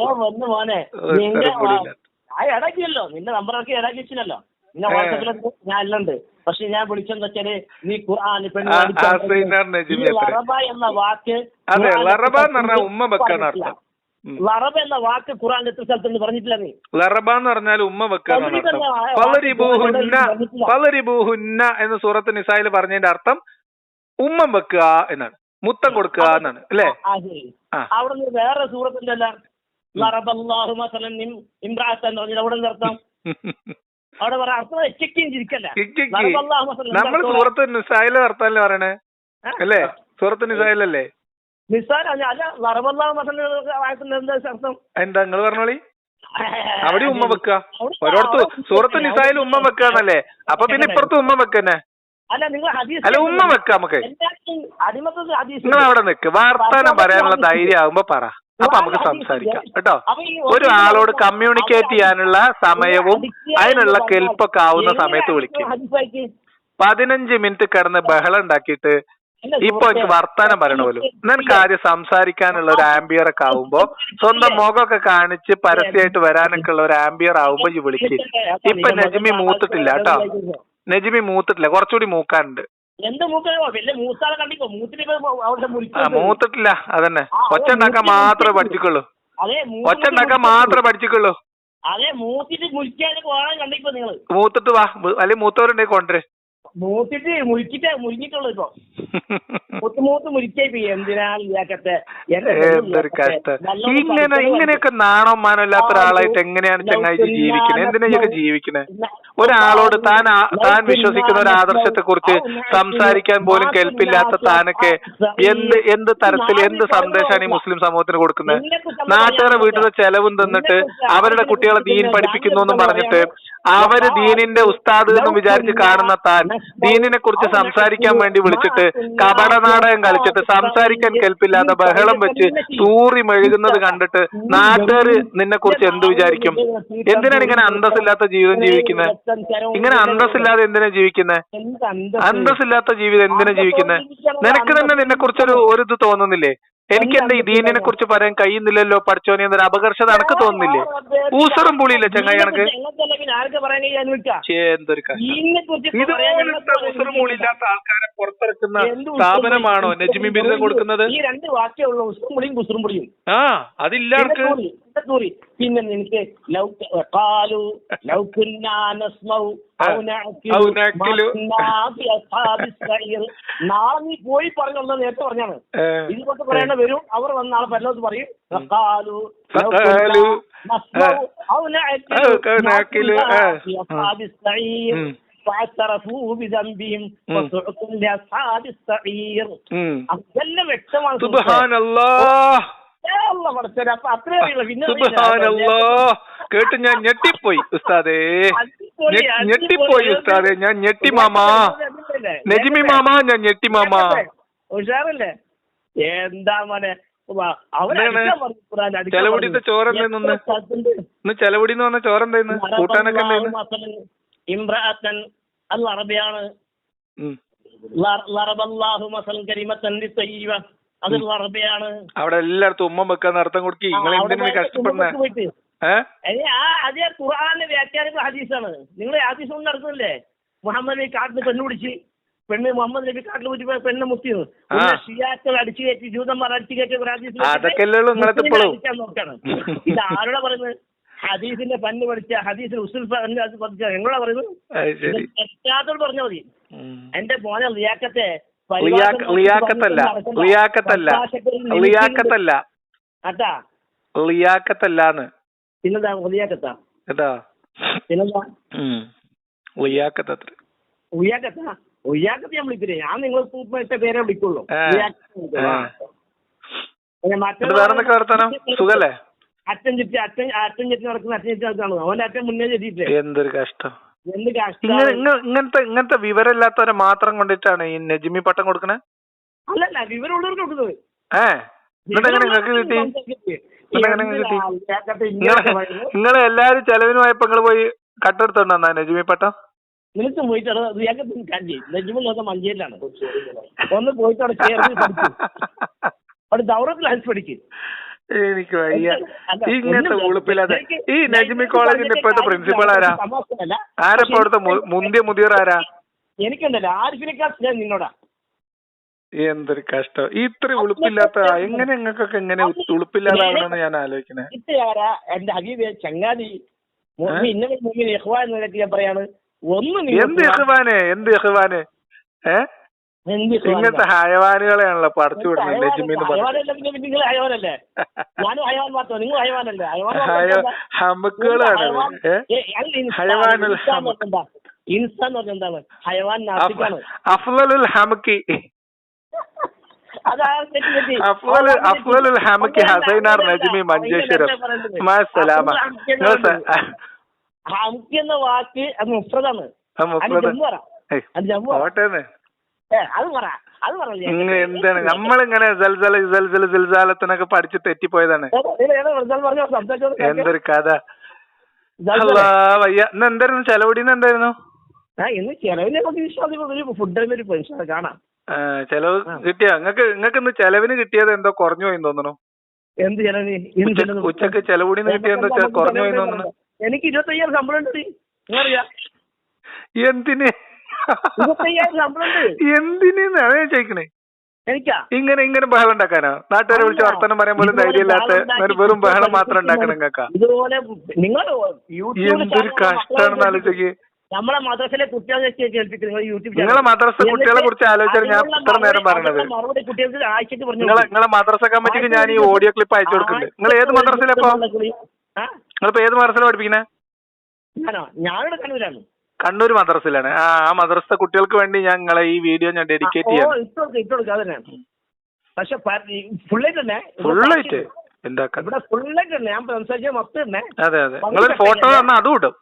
നിന്റെ ആ ഇടാക്കിയല്ലോ നിന്റെ നമ്പറൊക്കെ ഇടാക്കി വെച്ചില്ലല്ലോ. നിന്നെ വാട്സപ്പിലൊക്കെ ഞാൻ എല്ലാം പക്ഷെ ഞാൻ വിളിച്ചെന്ന് വെച്ചാൽ നീ ഖുർആൻ. ലറബ എന്ന വാക്ക് അതെ ലറബ എന്ന് പറഞ്ഞാൽ ഉമ്മ. അർത്ഥം. ലറബ എന്ന വാക്ക് ഖുർആൻ എത്ര സ്ഥലത്തുണ്ട് പറഞ്ഞിട്ടില്ല നീ. ലറബ എന്ന് പറഞ്ഞാൽ ഉമ്മ വെക്കാൻ എന്ന് സൂറത്ത് നിസായിൽ പറഞ്ഞതിന്റെ അർത്ഥം ഉമ്മം വെക്കുക എന്നാണ്. മുത്തം കൊടുക്കുക എന്നാണ്. അല്ലേ. അവിടെ നിന്ന് വേറെ സൂറത്തുണ്ടല്ല ലറബല്ലാഹു മസലൻ ഇം- ഇമ്രാത്ത് എന്ന് പറഞ്ഞാൽ (laughs) അവിടെ അർത്ഥം അവിടെ പറ അർത്ഥം ചെക്കിയും ചിരിക്കല്ല. കിക്കിക്ക് ലറബല്ലാഹു മസലൻ നമ്മൾ സൂറത്ത് നിസായിലെ വർത്താനല്ലേ പറയണേ? അല്ലേ? സൂറത്ത് നിസായിലല്ലേ? എന്താ നിങ്ങൾ പറഞ്ഞോളി? അവിടെ ഉമ്മ വെക്ക. ഒരിടത്ത് സൂറത്ത് നിസായിൽ ഉമ്മ വെക്കാണല്ലേ അപ്പൊ പിന്നെ ഇപ്പുറത്ത് ഉമ്മ വെക്കന്നെ അല്ല നിങ്ങൾ ഹദീസ് അല്ല ഉമ്മ വെക്കാം നമുക്ക്. നിങ്ങൾ അവിടെ നിക്ക്. വർത്താനം പറയാനുള്ള ധൈര്യം ആകുമ്പോ പറ. അപ്പൊ നമുക്ക് സംസാരിക്കാം. കേട്ടോ? ഒരാളോട് കമ്മ്യൂണിക്കേറ്റ് ചെയ്യാനുള്ള സമയവും അതിനുള്ള കെൽപ്പൊക്കെ ആവുന്ന സമയത്ത് വിളിക്കും. പതിനഞ്ച് മിനിറ്റ് കിടന്ന് ബഹളം ഉണ്ടാക്കിയിട്ട് ഇപ്പൊ എനിക്ക് വർത്താനം പറയണ പോലും നിനക്ക് ആദ്യം സംസാരിക്കാനുള്ള ഒരു ആംബിയർ ഒക്കെ ആവുമ്പോ സ്വന്തം മുഖമൊക്കെ കാണിച്ച് പരസ്യമായിട്ട് വരാനൊക്കെ ഉള്ള ഒരു ആംബിയർ ആവുമ്പോ ഈ വിളിക്ക്. ഇപ്പൊ നജ്മി മൂത്തിട്ടില്ല കേട്ടോ. നജ്മി മൂത്തിട്ടില്ല. കുറച്ചുകൂടി മൂക്കാനുണ്ട്. എന്ത് മൂക്കോ വല്ല മൂത്താളെ കണ്ടിപ്പോ മൂത്തിട്ട് അവിടെ മൂത്തിട്ടില്ല അതന്നെ. ഒച്ച ഉണ്ടാക്കാൻ മാത്രമേ പഠിച്ചിക്കുള്ളൂ. അതെ ഒച്ച ഉണ്ടാക്കാൻ മാത്രമേ പഠിച്ചിക്കുള്ളൂ. അതെ മൂത്തിട്ട് മുരിക്കാതെ പോകാൻ കണ്ടിപ്പോ നിങ്ങൾ? മൂത്തിട്ട് വാ. അല്ലെങ്കിൽ മൂത്തവരുണ്ടെങ്കിൽ കൊണ്ടുവരെ. മൂത്തിട്ട് മുരിക്കിട്ട് മുരിഞ്ഞിട്ടുള്ളു ഇപ്പൊ. മൂത്ത് മൂത്ത് മുരിക്കായി എന്തിനാണ് ഇതാക്കത്തെ ഇങ്ങനെ ഇങ്ങനെയൊക്കെ നാണോ മാനോ ഇല്ലാത്ത ഒരാളായിട്ട് എങ്ങനെയാണ് ചങ്ങായി ജീവിക്കുന്നത് എന്തിനാ ജീവിക്കുന്നത് ഒരാളോട് താൻ താൻ വിശ്വസിക്കുന്ന ഒരു ആദർശത്തെ കുറിച്ച് സംസാരിക്കാൻ പോലും കെൽപ്പില്ലാത്ത താനൊക്കെ എന്ത് എന്ത് തരത്തിൽ എന്ത് സന്ദേശമാണ് ഈ മുസ്ലിം സമൂഹത്തിന് കൊടുക്കുന്നത്? നാട്ടുകാരെ വീട്ടിലെ ചെലവും തന്നിട്ട് അവരുടെ കുട്ടികളെ ദീൻ പഠിപ്പിക്കുന്നു എന്നും പറഞ്ഞിട്ട് അവർ ദീനിന്റെ ഉസ്താദ് എന്ന് വിചാരിച്ച് കാണുന്ന താൻ ദീനിനെ കുറിച്ച് സംസാരിക്കാൻ വേണ്ടി വിളിച്ചിട്ട് കപട നാടകം കളിച്ചിട്ട് സംസാരിക്കാൻ കേൾപ്പില്ലാതെ ബഹളം വെച്ച് തൂറി മെഴുകുന്നത് കണ്ടിട്ട് നാട്ടുകാര് നിന്നെ കുറിച്ച് എന്ത് വിചാരിക്കും? എന്തിനാണ് ഇങ്ങനെ അന്തസ്സില്ലാത്ത ജീവിതം ജീവിക്കുന്നത് ഇങ്ങനെ അന്തസ്സില്ലാതെ എന്തിനാ ജീവിക്കുന്നത് അന്തസ്സില്ലാത്ത ജീവിതം എന്തിനാ ജീവിക്കുന്നത് നിനക്ക് തന്നെ നിന്നെ കുറിച്ചൊരു ഒരു ഇത് തോന്നുന്നില്ലേ? എനിക്ക് എന്റെ ഈ ദീനിനെ കുറിച്ച് പറയാൻ കഴിയുന്നില്ലല്ലോ? പഠിച്ചോനെ എന്നൊരു അപകർഷത എനക്ക് തോന്നുന്നില്ലേ? ഊസറും പുളിയില്ലേ ചങ്ങായി എനക്ക് ഇതുപോലത്തെ ഊസറും പുളിയില്ലാത്ത ആൾക്കാരെ പുറത്തിറക്കുന്ന സ്ഥാപനമാണോ നജ്മി ബിരുദം കൊടുക്കുന്നത്? ആ അതില്ല ആൾക്ക്. സൂറി. പിന്നെ എനിക്ക് നാളെ നീ പോയി പറഞ്ഞുള്ള നേരത്തെ പറഞ്ഞാണ്. ഇതുപോലത്തെ പറയേണ്ട വരും. അവർ വന്ന് നാളെ പല്ലത്ത് പറയും അതെല്ലാം വ്യക്തമാണ് കേട്ട് ഞാൻ ഞെട്ടിപ്പോയി ഉസ്താദേ. ഞെട്ടിപ്പോയി ഉസ്താദേ. ഞാൻ ഞെട്ടി മാമാ. നജിമി മാമാ ഞാൻ ഞെട്ടി മാമാ. ഉഷാറല്ലേ? എന്താ മോനെ? നിന്ന്? സ്ഥലത്തുണ്ട്? ഇന്ന് ചെലവുടിന്ന് വന്ന ചോറുണ്ടായിരുന്നു കൂട്ടാനൊക്കെ ഇമ്രാഅത്തൻ അത് അറബിയാണ്. ലറബല്ലാഹു കരീമത്തൻ ലിത്തയ്യിബ. അത് അറബിയാണ്. അവിടെ എല്ലായിടത്തും ഉമ്മ വെക്കാൻ അർത്ഥം കൊടുക്കി. നിങ്ങൾ എന്തിനാണ് പോയിട്ട് കഷ്ടപ്പെടുന്നേ? ഉമ്മക്ക് പോയിട്ട്. ഏ, ആ അതേ ഖുർആാനിലെ വ്യാഖ്യാനിക്കുന്ന ഹദീസാണ്. നിങ്ങൾ ഹദീസ് ഒന്നും നടക്കുന്നില്ലേ മുഹമ്മദ് നബി കാട്ടിന് പെണ്ണ് പിടിച്ച്. പെണ്ണ് മുഹമ്മദ് നബി കാട്ടിൽ പിടിച്ച് പെണ്ണ് മുത്തിയത്. ഷിയാക്കൾ അടിച്ചു കയറ്റി ജൂതന്മാർ അടിച്ചു കയറ്റി നിങ്ങളെ നോക്കാണ്. ഇത് ആരോടാ പറയുന്നത്? ഹദീസിന്റെ പന്ന് പഠിച്ച ഹദീസിൽ ഉസുൽ അത് പഠിച്ച എങ്ങളാ പറയുന്നത്? പറഞ്ഞാൽ മതി. എന്റെ മോനെ ലിയാക്കത്തെ ലിയാക്ക- ലിയാക്കത്തല്ല. ലിയാക്കത്തല്ല. ലിയാക്കത്തല്ല. അട്ടാ ലിയാക്കത്തല്ലാന്ന്. പിന്നെന്താ? ലിയാക്കത്താ. കേട്ടാ പിന്നെന്താ? ഉം. ലിയാക്കത്തത്ര. ഉയ്യാക്കത്താ? ഉയ്യാക്കത്ത് ഞാൻ വിളിക്കില്ലേ? ഞാൻ നിങ്ങൾ ഇട്ട പേരെ വിളിക്കുള്ളൂ. അച്ഛൻ ചുറ്റി അച്ഛൻ അച്ഛൻ ചുറ്റി നടക്കുന്ന അച്ഛൻ ചുറ്റി നടക്കുന്നു അവന്റെ അച്ഛൻ മുന്നേ ചെത്തിയിട്ടേ എന്തൊരു കഷ്ടം. ഇങ്ങനത്തെ ഇങ്ങനത്തെ വിവരമില്ലാത്തവരെ മാത്രം കൊണ്ടിട്ടാണ് ഈ നജിമി പട്ടം കൊടുക്കണേ? അല്ലല്ല വിവരമുള്ളവർക്ക് കൊടുക്കുന്നത്. ഏ? നിങ്ങൾക്ക് കിട്ടി? നിങ്ങളെ എല്ലാരും ചെലവിന് പോയപ്പോ നിങ്ങൾ പോയി കട്ടെടുത്തോണ്ട് നജിമി പട്ടം? നിനക്ക് പോയിട്ട് റിയാക്കത്ത് കാഞ്ചി നെജുമുൽ നോക്കാൻ മഞ്ചേരിയിലാണ്. ഒന്ന് പോയിട്ട് അവിടെ ചേർന്ന് പഠിക്കും. അവിടെ ഹൻസ് പഠിക്കും. എനിക്ക് വയ്യ. ഇങ്ങനത്തെ ഉളുപ്പില്ലാതെ. ഈ നജ്മി കോളേജിന്റെ ഇപ്പോഴത്തെ പ്രിൻസിപ്പൾ ആരാ? തമാശയല്ല. ആരാ ഇപ്പൊ അവിടുത്തെ മുന്തിയ മുതിർ ആരാ? എനിക്കുണ്ടല്ലോ. ആരിഫിനെക്കാൾ നിന്നോടാ? എന്തൊരു കഷ്ടം. ഇത്ര ഉളുപ്പില്ലാത്ത എങ്ങനെ നിങ്ങൾക്കൊക്കെ എങ്ങനെ ഉളുപ്പില്ലാതാവണമെന്ന് ഞാൻ ആലോചിക്കണേ. എന്റെ ഹബീബ് ചങ്ങാതി? ഇന്നലെ ഞാൻ പറയാണ് ഒന്ന് എന്ത് യഹ്വാനെ എന്ത് യഹ്വാനെ ഏ? എന്ത് ഇഖ്വാൻ? ഇങ്ങനത്തെ ഹയവാനുകളെയാണല്ലോ പടച്ചു വിടുന്നത് നിങ്ങൾ ഹയവാനല്ലേ ഞാനും ഹയവാൻ മാത്രം നിങ്ങൾ ഹയവാനല്ലേ ഹയവാൻ ഹയ ഹമുക്കുകളാണ് ഏ? ഹയവാനുൽ ഹമുക്ക്. ഇൻസാൻ എന്ന് പറഞ്ഞാൽ എന്താണ്? ഹയവാൻ നാസിക്കാണ്. അഫ്ലലുൽ ഹമക്കി. അഫ്ലലുൽ ഹമുക്കി ഹസൈനാർ നജ്മി മഞ്ചേശ്വരം. മാ സലാമ നിങ്ങൾ എന്ന വാക്ക് അത് മുഫ്രദാണ്. അത് ജമ്മു പറ അത് ജമ്മു എന്താണ്? നമ്മളിങ്ങനെ സിൽസാലത്തിനൊക്കെ പഠിച്ച് തെറ്റിപ്പോയതാണ്. എന്തൊരു കഥ. വയ്യ ഇന്ന് എന്തായിരുന്നു? ചെലവിടിന്ന് എന്തായിരുന്നു? ഇന്ന് ചെലവിനെ പറ്റി കാണാം. ചെലവ് കിട്ടിയ? നിങ്ങക്ക് നിങ്ങക്ക് ഇന്ന് ചെലവിന് കിട്ടിയത് എന്തോ കുറഞ്ഞു പോയി തോന്നുന്നു. എന്ത് ചെലവിന്? ഉച്ചയ്ക്ക് ചെലവ്? ഉച്ചയ്ക്ക് ചെലവടിന്ന് കിട്ടിയത് എന്തോ കുറഞ്ഞു പോയി തോന്നുന്നു. എനിക്ക് ഇരുപത്തയ്യായിരം ശമ്പളം ഉണ്ട് എന്തിന്? എന്തിന് അതാ ചോദിക്കണേ. ഇങ്ങനെ ഇങ്ങനെ ബഹളം ഉണ്ടാക്കാനോ? നാട്ടുകാരെ വിളിച്ച് വർത്തമാനം പറയാൻ പോലും ധൈര്യമില്ലാത്ത വെറും ബഹളം മാത്രം ഉണ്ടാക്കണം കാക്ക നിങ്ങൾ എന്തൊരു കഷ്ടമാണെന്ന് ആലോചിക്ക് നമ്മളെ മദ്രസയിലെ കുട്ടികളെ യൂട്യൂബ് നിങ്ങളെ മദ്രസ കുട്ടികളെ കുറിച്ച് ആലോചിച്ചാൽ ഞാൻ ഇത്ര നേരം പറഞ്ഞത് മറുപടി കുട്ടികൾക്ക് ആഴ്ചക്ക് പറഞ്ഞു നിങ്ങളെ നിങ്ങളെ മദ്രസ കമ്മിറ്റിക്ക് ഞാൻ ഈ ഓഡിയോ ക്ലിപ്പ് അയച്ചു കൊടുക്കുന്നുണ്ട്. നിങ്ങൾ ഏത് മദ്രസയിലപ്പോ നിങ്ങളിപ്പോ ഏത് മദ്രസയിലാണ് പഠിപ്പിക്കുന്നത് ഞാനോ? ഞാനിവിടെ കണ്ണൂരാണ്. കണ്ണൂർ മദ്രസയിലാണ് ആ ആ മദ്രസ കുട്ടികൾക്ക് വേണ്ടി ഞങ്ങളെ ഈ വീഡിയോ ഞാൻ ഡെഡിക്കേറ്റ് ചെയ്യാം അതന്നെ. പക്ഷെ ഫുള്ളായിട്ട് തന്നെ ഫുള്ളായിട്ട് എന്താക്കാൻ ഇവിടെ ഫുള്ളായിട്ട് തന്നെ ഞാൻ സംസാരിച്ച മൊത്തം തന്നെ. അതെ അതെ. നിങ്ങൾ ഫോട്ടോ തന്നാ അതും ഇടും.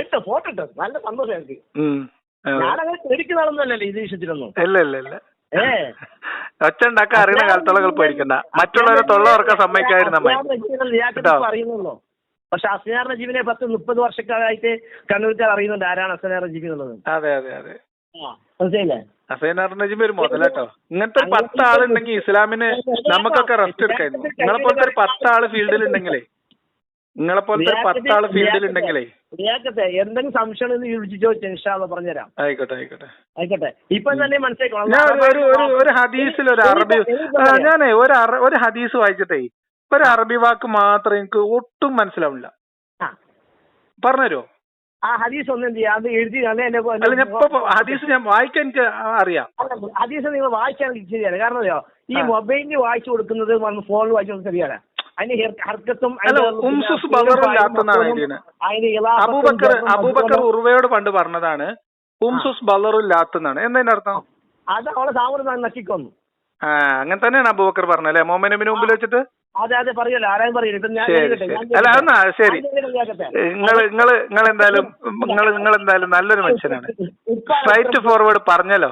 ഇട്ടോ ഫോട്ടോ ഇട്ടോ. നല്ല സന്തോഷം എനിക്ക്. ഉം. അതെ. ഞാനങ്ങനെ പേടിക്കുന്ന ആളൊന്നുമല്ലല്ലോ ഇത് വിഷയത്തിലൊന്നും. ഇല്ല ഇല്ല ഇല്ല. ഒച്ച ഉണ്ടാക്കാൻ അറിയുന്ന കാലത്തുള്ള പേടിക്കണ്ട. മറ്റുള്ളവരെ തൊള്ള ഉറക്കാൻ സമ്മതിക്കാതിരുന്ന കേട്ടോ. പക്ഷെ അസ്നാർ നജീബിനെ പത്ത് മുപ്പത് വർഷക്കാലായിട്ട് കണ്ണൂർക്കാർ അറിയുന്നുണ്ട് ആരാണ് അസ്നാർ നജീബ് എന്നുള്ളത്. അതെ അതെ അതെ. മനസ്സിലായില്ലേ? അസൈനാർ നജീബ് ഒരു മുതലാട്ടോ. ഇങ്ങനത്തെ ഒരു പത്ത് ആളുണ്ടെങ്കിൽ ഇസ്ലാമിന് നമുക്കൊക്കെ റെസ്റ്റ് എടുക്കായിരുന്നു. നിങ്ങളെ പോലത്തെ ഒരു പത്ത് ആൾ ഫീൽഡിൽ ഉണ്ടെങ്കിലേ നിങ്ങളെ പോലത്തെ ഒരു പത്ത് ആൾ ഫീൽഡിൽ ഉണ്ടെങ്കിലേ റിയാക്കത്തെ എന്തെങ്കിലും സംശയം ഉണ്ടെങ്കിൽ വിളിച്ച് ചോദിച്ചു ഇൻഷാല്ല പറഞ്ഞുതരാം. ആയിക്കോട്ടെ ആയിക്കോട്ടെ. ആയിക്കോട്ടെ. ഇപ്പൊ തന്നെ മനസ്സിലാക്കണം ഞാൻ ഒരു ഒരു ഹദീസിൽ ഒരു അറബി ഞാനേ ഒരു ഒരു ഹദീസ് വായിച്ചിട്ടേ. ഒരു അറബി വാക്ക് മാത്രം എനിക്ക് ഒട്ടും മനസ്സിലാവില്ല. പറഞ്ഞുതരുമോ? ആ ഹദീസ് ഒന്നും ചെയ്യാം? അത് എഴുതി അല്ല ഞാൻ ഇപ്പൊ ഹദീസ് ഞാൻ വായിക്കാൻ എനിക്ക് അറിയാം. ഹദീസ് നിങ്ങൾ വായിക്കാൻ ശരിയാണ്. കാരണം അറിയോ? ഈ. മൊബൈലിൽ വായിച്ചു കൊടുക്കുന്നത് ഫോണിൽ വായിച്ചു കൊടുക്കുന്നത് ശരിയാണ്. അതിന് ഹെർ- ഹർക്കത്തും അബൂബക്കർ അബൂബക്കർ ഉർവയോട് പണ്ട് പറഞ്ഞതാണ് ഉംസുസ് ബലറും ലാത്തെന്നാണ് എന്താ അർത്ഥം? അത് അവളെ സാമൂഹ്യം നക്കിക്കൊന്നു ആ അങ്ങനെ തന്നെയാണ് അബൂബക്കർ പറഞ്ഞല്ലേ മോമനബിന് മുമ്പിൽ വെച്ചിട്ട്? അതെ അതെ പറയല്ലോ ആരായും പറയില്ല ഇപ്പൊ ഞാൻ ശരി ശരി. ഞാൻ അല്ല എന്നാ ശരി. നിങ്ങൾ കേൾക്കട്ടെ. നിങ്ങൾ നിങ്ങൾ നിങ്ങൾ എന്തായാലും നിങ്ങൾ നിങ്ങൾ എന്തായാലും നല്ലൊരു മനുഷ്യനാണ്. സ്ട്രൈറ്റ് ഫോർവേഡ് പറഞ്ഞല്ലോ.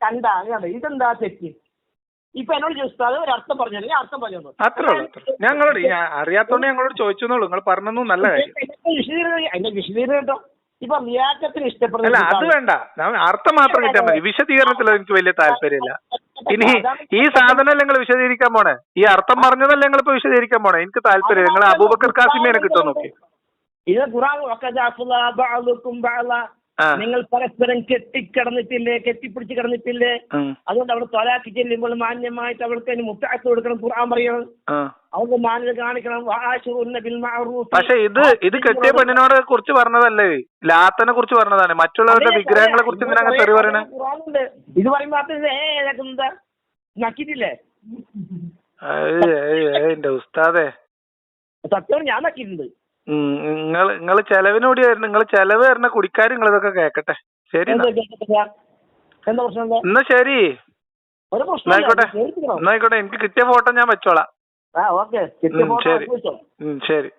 കണ്ടാ ഇതെന്താ തെറ്റ്? ഇപ്പൊ എന്നോട് ചോദിച്ചത് ഒരു അർത്ഥം പറഞ്ഞു ഞാൻ അർത്ഥം പറഞ്ഞു അത്രേ ഉള്ളൂ അത്രേ. ഞങ്ങളോട് ഞാൻ അറിയാത്തോണ്ട് ഞങ്ങളോട് ചോദിച്ചെന്നുള്ളൂ നിങ്ങൾ പറഞ്ഞതും നല്ല കാര്യം. വിശദീകരണം അതിന്റെ വിശദീകരണം കേട്ടോ. ഇപ്പൊ റിയാക്കത്തിന് അല്ല ഇഷ്ടപ്പെടുന്ന അത് വേണ്ട. ഞാൻ അർത്ഥം മാത്രം കിട്ടിയാൽ മതി. വിശദീകരണത്തിൽ എനിക്ക് വലിയ താല്പര്യമില്ല. ഇനി ഈ സാധനമല്ല നിങ്ങൾ വിശദീകരിക്കാൻ പോണേ? ഈ അർത്ഥം പറഞ്ഞതല്ല നിങ്ങൾ ഇപ്പൊ വിശദീകരിക്കാൻ പോണേ? എനിക്ക് താല്പര്യം നിങ്ങൾ അബൂബക്കർ കാസിമിനെ കിട്ടുമോ നോക്കി. ഇത് ഖുറാൻ നിങ്ങൾ പരസ്പരം കെട്ടിക്കിടന്നിട്ടില്ലേ കെട്ടിപ്പിടിച്ച് കിടന്നിട്ടില്ലേ. അതുകൊണ്ട് അവിടെ തൊലാക്കി ചെല്ലുമ്പോൾ മാന്യമായിട്ട് അവൾക്ക് അതിന് മുട്ടാക്ക് കൊടുക്കണം ഖുർആൻ പറയണം. അവർക്ക് മാന്യത കാണിക്കണം. പക്ഷെ ഇത് ഇത് കെട്ടിയ പെണ്ണിനോട് കുറിച്ച് പറഞ്ഞതല്ലേ? ലാത്തനെ കുറിച്ച് പറഞ്ഞതാണ്. മറ്റുള്ളവരുടെ വിഗ്രഹങ്ങളെ കുറിച്ച് എന്തിനാ അങ്ങനെ തെറി പറയണേ? ഇത് പറയുമ്പോ എന്റെ ഉസ്താദേ. സത്യം ഞാൻ നക്കിയിട്ടുണ്ട് നിങ്ങൾ നിങ്ങൾ ചെലവിനോടി വരുന്ന നിങ്ങൾ ചെലവ് വരുന്ന കുടിക്കാർ നിങ്ങൾ ഇതൊക്കെ കേക്കട്ടെ. ശരി എന്നാ. ശരി ആയിക്കോട്ടെ പ്രശ്നം എന്നാ ആയിക്കോട്ടെ എനിക്ക് കിട്ടിയ ഫോട്ടോ ഞാൻ വെച്ചോളാം. ശരി. ശരി.